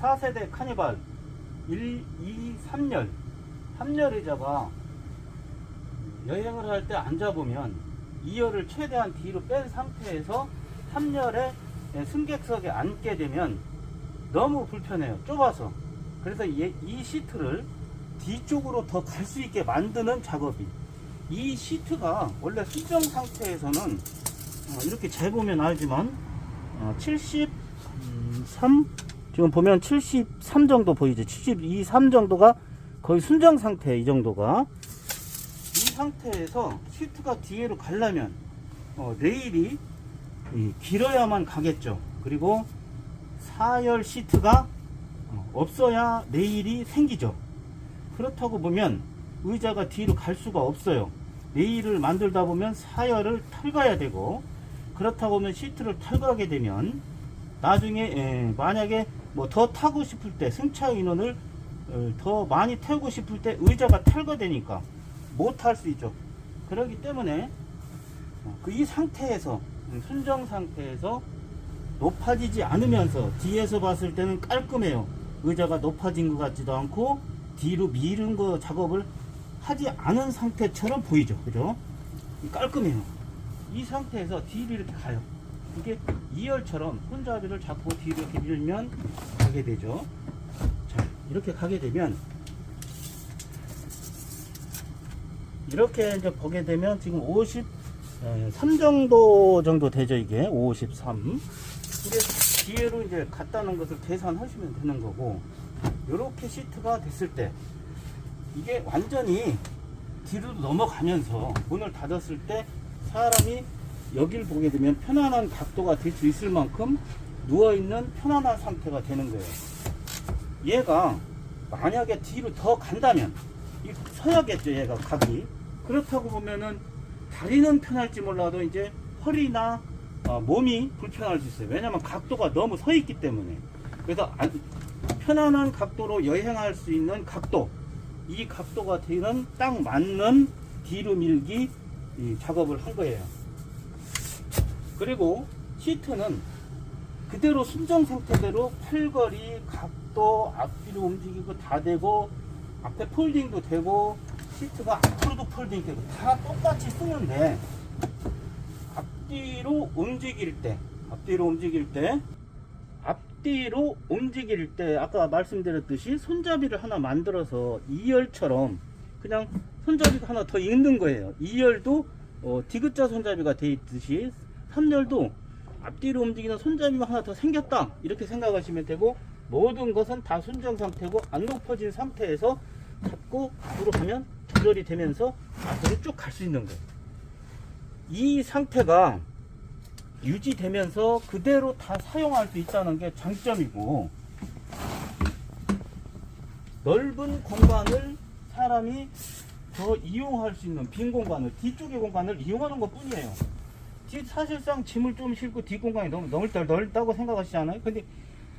4세대 카니발 1, 2, 3열 3열 의자가 여행을 할 때 앉아보면 2열을 최대한 뒤로 뺀 상태에서 3열에 승객석에 앉게 되면 너무 불편해요. 좁아서. 그래서 얘- 이 시트를 뒤쪽으로 더 갈 수 있게 만드는 작업이. 이 시트가 원래 수정 상태에서는 어, 이렇게 재보면 알지만 어, 73 지금 보면 73 정도 보이죠 72, 3 정도가 거의 순정 상태 이 정도가. 이 상태에서 시트가 뒤로 가려면 어, 레일이 이 길어야만 가겠죠. 그리고 4열 시트가 어, 없어야 레일이 생기죠. 그렇다고 보면 의자가 뒤로 갈 수가 없어요. 레일을 만들다 보면 4열을 털가야 되고 그렇다고 보면 시트를 털가게 되면 나중에 예, 만약에 뭐 더 타고 싶을 때 승차 인원을 어, 더 많이 태우고 싶을 때 의자가 탈거되니까 못 탈 수 있죠. 그렇기 때문에 어, 그이 상태에서 음, 순정 상태에서 높아지지 않으면서 뒤에서 봤을 때는 깔끔해요. 의자가 높아진 것 같지도 않고 뒤로 미는 거 작업을 하지 않은 상태처럼 보이죠. 그죠? 이 깔끔해요. 이 상태에서 뒤로 이렇게 가요. 이게 2열처럼 손잡이를 잡고 뒤로 이렇게 밀면 가게 되죠. 자, 이렇게 가게 되면 이렇게 이제 보게 되면 지금 53 정도 정도 되죠 이게 53 이게 뒤로 이제 갔다는 것을 계산하시면 되는 거고 이렇게 시트가 됐을 때 이게 완전히 뒤로 넘어가면서 문을 닫았을 때 사람이 여길 보게 되면 편안한 각도가 될 수 있을 만큼 누워있는 편안한 상태가 되는 거예요. 얘가 만약에 뒤로 더 간다면 이 서야겠죠 얘가 각이. 그렇다고 보면은 다리는 편할지 몰라도 이제 허리나 어, 몸이 불편할 수 있어요. 왜냐면 각도가 너무 서 있기 때문에. 그래서 안- 편안한 각도로 여행할 수 있는 각도. 이 각도가 되는 딱 맞는 뒤로 밀기 이 작업을 한 거예요 그리고 시트는 그대로 순정 상태대로 팔걸이, 각도, 앞뒤로 움직이고 다 되고 앞에 폴딩도 되고 시트가 앞으로도 폴딩 되고 다 똑같이 쓰는데 앞뒤로 움직일 때 앞뒤로 움직일 때 앞뒤로 움직일 때 아까 말씀드렸듯이 손잡이를 하나 만들어서 2열처럼 그냥 손잡이가 하나 더 있는 거예요. 2열도 어, 디귿자 손잡이가 돼 있듯이 3열도 앞뒤로 움직이는 손잡이가 하나 더 생겼다 이렇게 생각하시면 되고 모든 것은 다 순정 상태고 안 높아진 상태에서 잡고 앞으로 가면 조절이 되면서 앞으로 쭉 갈 수 있는 거예요 이 상태가 유지되면서 그대로 다 사용할 수 있다는 게 장점이고 넓은 공간을 사람이 더 이용할 수 있는 빈 공간을 뒤쪽의 공간을 이용하는 것 뿐이에요. 뒤 사실상 짐을 좀 싣고 뒷 공간이 너무 넓다 넓다고 생각하시지 않아요? 근데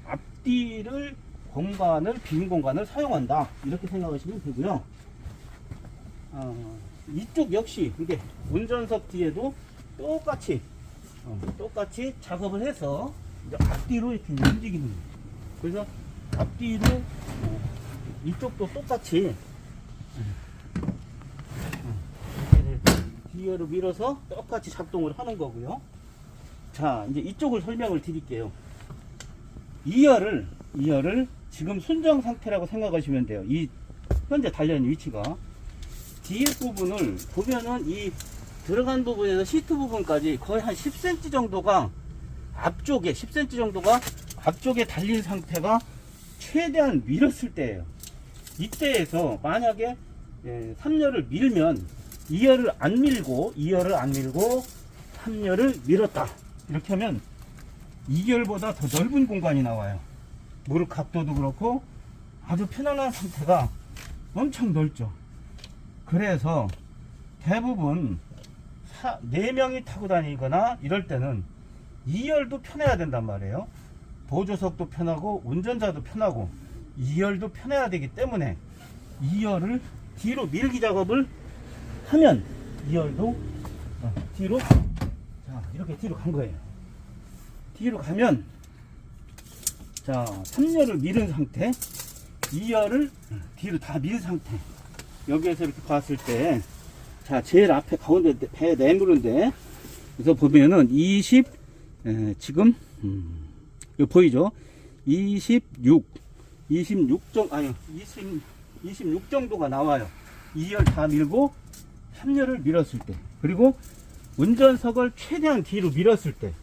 앞뒤를 공간을 빈 공간을 사용한다 이렇게 생각하시면 되고요. 어, 이쪽 역시 이게 운전석 뒤에도 똑같이 어, 똑같이 작업을 해서 앞뒤로 이렇게 움직이는 거예요. 그래서 앞뒤로 어, 이쪽도 똑같이 뒤로 밀어서 똑같이 작동을 하는 거고요. 자, 이제 이쪽을 설명을 드릴게요. 2열을 2열을 지금 순정 상태라고 생각하시면 돼요. 이 현재 달려있는 위치가 뒤에 부분을 보면은 이 들어간 부분에서 시트 부분까지 거의 한 10cm 정도가 앞쪽에 10cm 정도가 앞쪽에 달린 상태가 최대한 밀었을 때예요. 이때에서 만약에 예, 3열을 밀면 2열을 안 밀고 2열을 안 밀고 3열을 밀었다. 이렇게 하면 2열보다 더 넓은 공간이 나와요. 무릎 각도도 그렇고 아주 편안한 상태가 엄청 넓죠. 그래서 대부분 사, 4명이 타고 다니거나 이럴 때는 2열도 편해야 된단 말이에요. 보조석도 편하고 운전자도 편하고 2열도 편해야 되기 때문에 2열을 뒤로 밀기 작업을 하면 2열도 어, 뒤로 자 이렇게 뒤로 간 거예요. 뒤로 가면 자, 3열을 밀은 상태, 2열을 뒤로 다 밀은 상태. 여기에서 이렇게 봤을 때, 자, 제일 앞에 가운데 배 내무른데, 그래서 보면은 20, 에, 지금, 음, 보이죠? 26, 26 정도, 아니, 20, 26 정도가 나와요. 2열 다 밀고, 3열을 밀었을 때. 그리고 운전석을 최대한 뒤로 밀었을 때,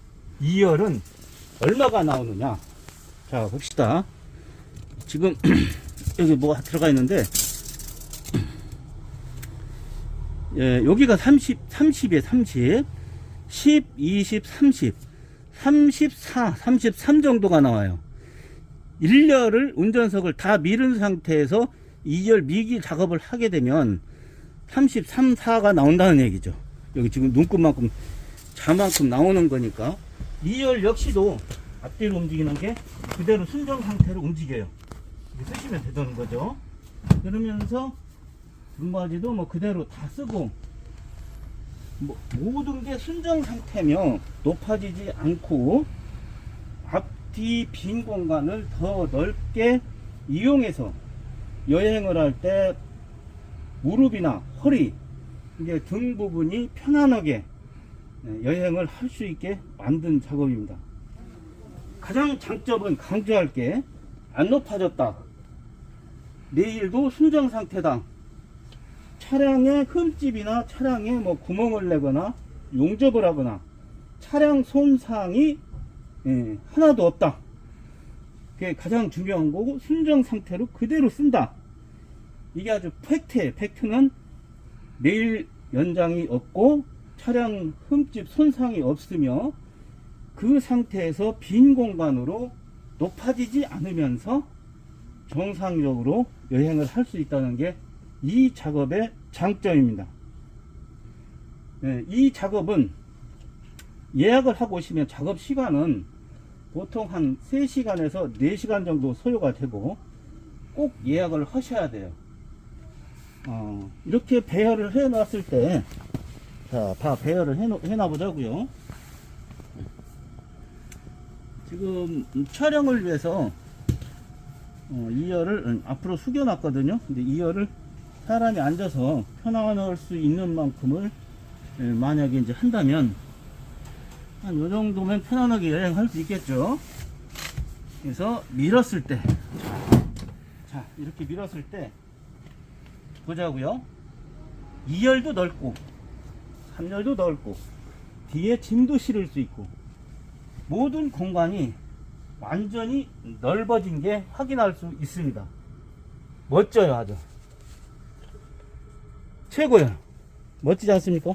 2열은 얼마가 나오느냐? 자, 봅시다. 지금, 여기 뭐가 들어가 있는데, 예, 여기가 30, 30이에 30, 10, 20, 30, 34, 33 정도가 나와요. 1열을 운전석을 다 밀은 상태에서 2열 미기 작업을 하게 되면 33, 4가 나온다는 얘기죠. 여기 지금 눈금만큼 자만큼 나오는 거니까 2열 역시도 앞뒤로 움직이는 게 그대로 순정 상태로 움직여요. 쓰시면 되는 거죠. 그러면서 등받이도 뭐 그대로 다 쓰고 뭐 모든 게 순정 상태며 높아지지 않고 앞뒤 빈 공간을 더 넓게 이용해서 여행을 할때 무릎이나 허리 이게 등 부분이 편안하게 예, 여행을 할 수 있게 만든 작업입니다. 가장 장점은 강조할 게 안 높아졌다. 내일도 순정 상태다. 차량에 흠집이나 차량에 뭐 구멍을 내거나 용접을 하거나 차량 손상이 예, 하나도 없다. 그게 가장 중요한 거고 순정 상태로 그대로 쓴다. 이게 아주 팩트예요. 팩트는 내일 연장이 없고 차량 흠집 손상이 없으며 그 상태에서 빈 공간으로 높아지지 않으면서 정상적으로 여행을 할 수 있다는 게 이 작업의 장점입니다. 예, 이 작업은 예약을 하고 오시면 작업 시간은 보통 한 3시간에서 4시간 정도 소요가 되고 꼭 예약을 하셔야 돼요. 어, 이렇게 배열을 해 놨을 때, 자, 다 배열을 해, 놓- 해 놔 보자고요 지금 촬영을 위해서 어, 2열을 음, 앞으로 숙여 놨거든요. 근데 2열을 사람이 앉아서 편안할 수 있는 만큼을 예, 만약에 이제 한다면 한 요 정도면 편안하게 여행할 수 있겠죠. 그래서 밀었을 때, 자 이렇게 밀었을 때 보자고요. 2열도 넓고 3열도 넓고 뒤에 짐도 실을 수 있고 모든 공간이 완전히 넓어진 게 확인할 수 있습니다. 멋져요, 아주. 최고예요. 멋지지 않습니까?